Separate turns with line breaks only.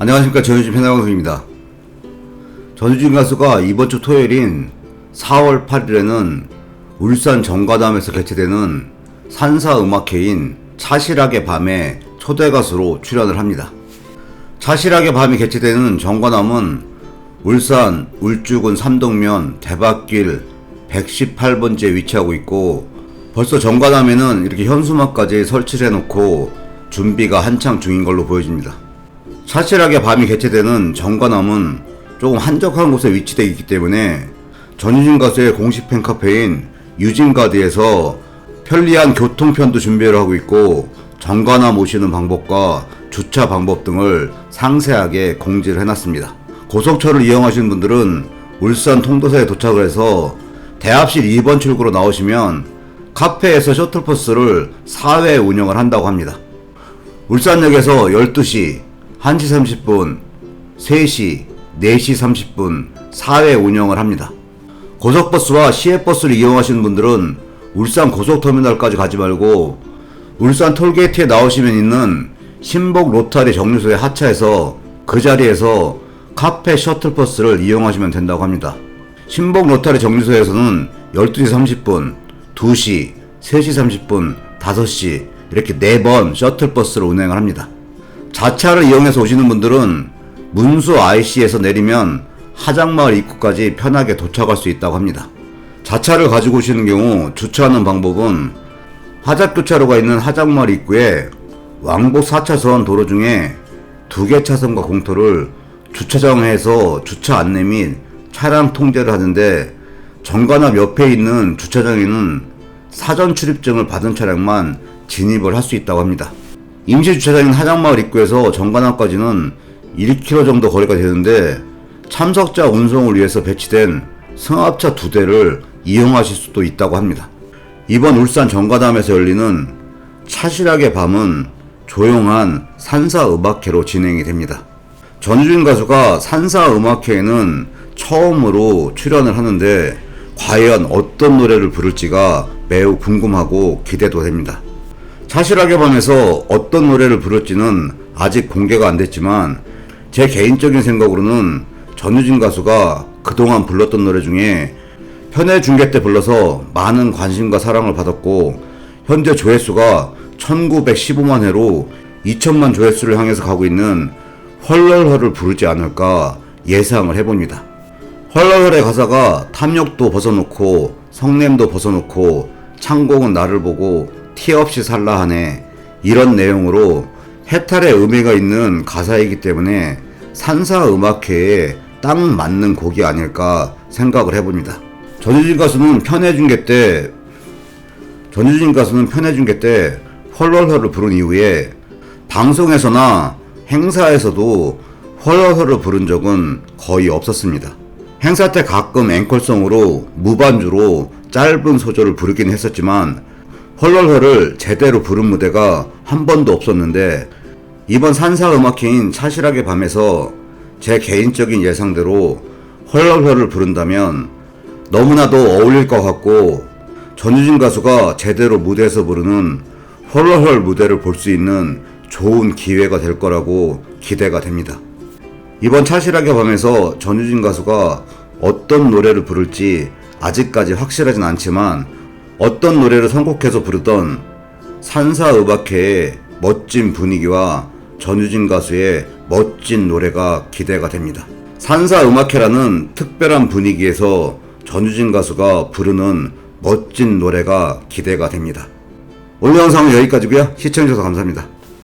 안녕하십니까 전유진 편의방송입니다. 전유진 가수가 이번 주 토요일인 4월 8일에는 울산 정가담에서 개최되는 산사 음악회인 차실학의 밤에 초대 가수로 출연을 합니다. 차실학의 밤이 개최되는 정관함은 울산 울주군 삼동면 대박길 118번지에 위치하고 있고 벌써 정관함에는 이렇게 현수막까지 설치를 해놓고 준비가 한창 중인 걸로 보여집니다. 차실하게 밤이 개최되는 정관함은 조금 한적한 곳에 위치되어 있기 때문에 전유진 가수의 공식 팬카페인 유진가드에서 편리한 교통편도 준비를 하고 있고 정관함 오시는 방법과 주차 방법 등을 상세하게 공지를 해놨습니다. 고속철을 이용하시는 분들은 울산 통도사에 도착을 해서 대합실 2번 출구로 나오시면 카페에서 셔틀버스를 4회 운영을 한다고 합니다. 울산역에서 12시, 1시 30분, 3시, 4시 30분 4회 운영을 합니다. 고속버스와 시외버스를 이용하시는 분들은 울산 고속터미널까지 가지 말고 울산 톨게이트에 나오시면 있는 신복 로타리 정류소에 하차해서 그 자리에서 카페 셔틀버스를 이용하시면 된다고 합니다. 신복 로타리 정류소에서는 12시 30분, 2시, 3시 30분, 5시 이렇게 4번 셔틀버스를 운행을 합니다. 자차를 이용해서 오시는 분들은 문수 IC에서 내리면 하장마을 입구까지 편하게 도착할 수 있다고 합니다. 자차를 가지고 오시는 경우 주차하는 방법은 하작교차로가 있는 하장마을 입구에 왕복 4차선 도로 중에 두 개 차선과 공터를 주차장에서 주차 안내 및 차량 통제를 하는데 정관함 옆에 있는 주차장에는 사전 출입증을 받은 차량만 진입을 할 수 있다고 합니다. 임시 주차장인 하장마을 입구에서 정관함까지는 1km 정도 거리가 되는데 참석자 운송을 위해서 배치된 승합차 두 대를 이용하실 수도 있다고 합니다. 이번 울산 정가담에서 열리는 차실하게 밤은 조용한 산사 음악회로 진행이 됩니다. 전유진 가수가 산사 음악회에는 처음으로 출연을 하는데 과연 어떤 노래를 부를지가 매우 궁금하고 기대도 됩니다. 차실하게 밤에서 어떤 노래를 부를지는 아직 공개가 안 됐지만 제 개인적인 생각으로는 전유진 가수가 그동안 불렀던 노래 중에 현해 중계 때 불러서 많은 관심과 사랑을 받았고 현재 조회수가 1915만 회로 2천만 조회수를 향해서 가고 있는 헐럴헐을 부르지 않을까 예상을 해봅니다. 헐럴헐의 가사가 탐욕도 벗어놓고 성냄도 벗어놓고 창공은 나를 보고 티 없이 살라 하네 이런 내용으로 해탈의 의미가 있는 가사이기 때문에 산사 음악회에 딱 맞는 곡이 아닐까 생각을 해봅니다. 전유진 가수는 편해중계 때 전유진 가수는 편해중계 때 헐헐헐을 부른 이후에 방송에서나 행사에서도 헐헐헐을 부른 적은 거의 없었습니다. 행사 때 가끔 앵콜송으로 무반주로 짧은 소절을 부르긴 했었지만 헐헐헐을 제대로 부른 무대가 한 번도 없었는데 이번 산사 음악회인 차실하게 밤에서 제 개인적인 예상대로 헐헐헐을 부른다면 너무나도 어울릴 것 같고 전유진 가수가 제대로 무대에서 부르는 헐헐헐 무대를 볼 수 있는 좋은 기회가 될 거라고 기대가 됩니다. 이번 차실하게 밤에서 전유진 가수가 어떤 노래를 부를지 아직까지 확실하진 않지만 어떤 노래를 선곡해서 부르던 산사 음악회의 멋진 분위기와 전유진 가수의 멋진 노래가 기대가 됩니다. 산사 음악회라는 특별한 분위기에서 전유진 가수가 부르는 멋진 노래가 기대가 됩니다. 오늘 영상은 여기까지고요. 시청해주셔서 감사합니다.